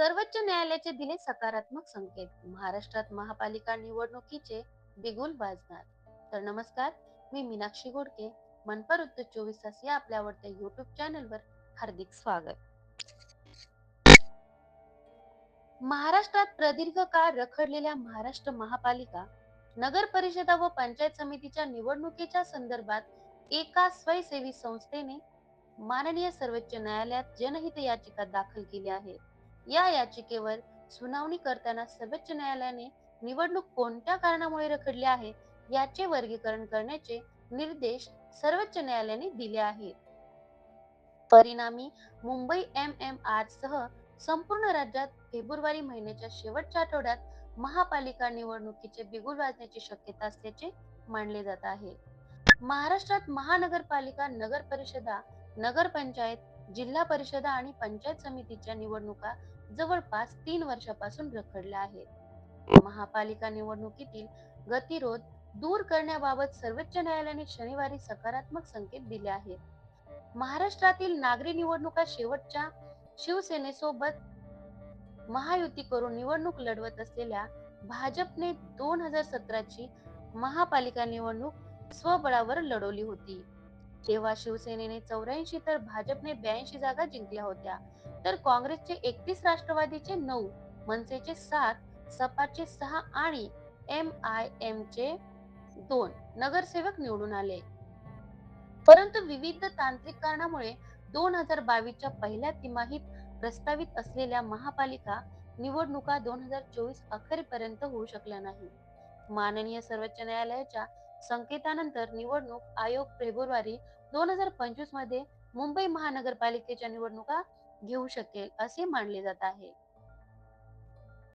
सर्वोच्च न्यायालयाचे दिले सकारात्मक संकेत. महाराष्ट्रात महापालिका निवडणुकीचे बिगुल वाजणार. तर नमस्कार मी मीनाक्षी गोडके. मनपर उत्तर चोवीस तास या आपल्या आवडत्या युट्यूब चॅनलवर हार्दिक स्वागत. महाराष्ट्रात प्रदीर्घ काळ रखडलेल्या महाराष्ट्र महापालिका नगर परिषदा व पंचायत समितीच्या निवडणुकीच्या संदर्भात एका स्वयंसेवी संस्थेने माननीय सर्वोच्च न्यायालयात जनहित याचिका दाखल केली आहे. या याचिकेवर सुनावणी करताना सर्वोच्च न्यायालयाने निवडणूक कोणत्या कारणामुळे रखडली आहे याचे वर्गीकरण करण्याचे निर्देश सर्वोच्च न्यायालयाने दिले आहेत. परिणामी मुंबई एम एम आर सह संपूर्ण राज्यात फेब्रुवारी महिन्याच्या शेवटच्या आठवड्यात महापालिका निवडणुकीचे बिगुल वाजण्याची शक्यता असल्याचे मानले जात आहे. महाराष्ट्रात महानगरपालिका नगर परिषदा नगरपंचायत जिल्हा परिषदा आणि पंचायत समितीच्या निवडणुका जवळपास तीन वर्षापासून रखडल्या आहेत. महापालिका निवडणुकीतील गतिरोध दूर करण्याबाबत सर्वोच्च न्यायालयाने शनिवारी सकारात्मक संकेत दिले आहेत. महाराष्ट्रातील नागरी निवडणुका शेवटच्या शिवसेनेसोबत महायुती करून निवडणूक लढवत असलेल्या भाजपने दोन हजार सतराची महापालिका निवडणूक स्वबळावर लढवली होती. तेव्हा शिवसेनेने चौऱ्याऐंशी तर भाजपने ब्याऐंशी जागा जिंकल्या होत्या. तर काँग्रेसचे एकतीस राष्ट्रवादीचे नऊ मनसेचे सात सपाचे सहा आणि एम आय एम चे दोन नगरसेवक निवडून आले. परंतु विविध तांत्रिक कारणामुळे दोन हजार बावीसच्या पहिल्या तिमाहीत प्रस्तावित असलेल्या महापालिका निवडणुका दोन हजार चोवीस अखेरपर्यंत होऊ शकल्या नाही माननीय सर्वोच्च न्यायालयाच्या संकेतानंतर निवडणूक आयोग फेब्रुवारी दोन हजार पंचवीसमध्ये मुंबई महानगरपालिकेच्या निवडणुका घेऊ शकेल असे मानले जात आहे.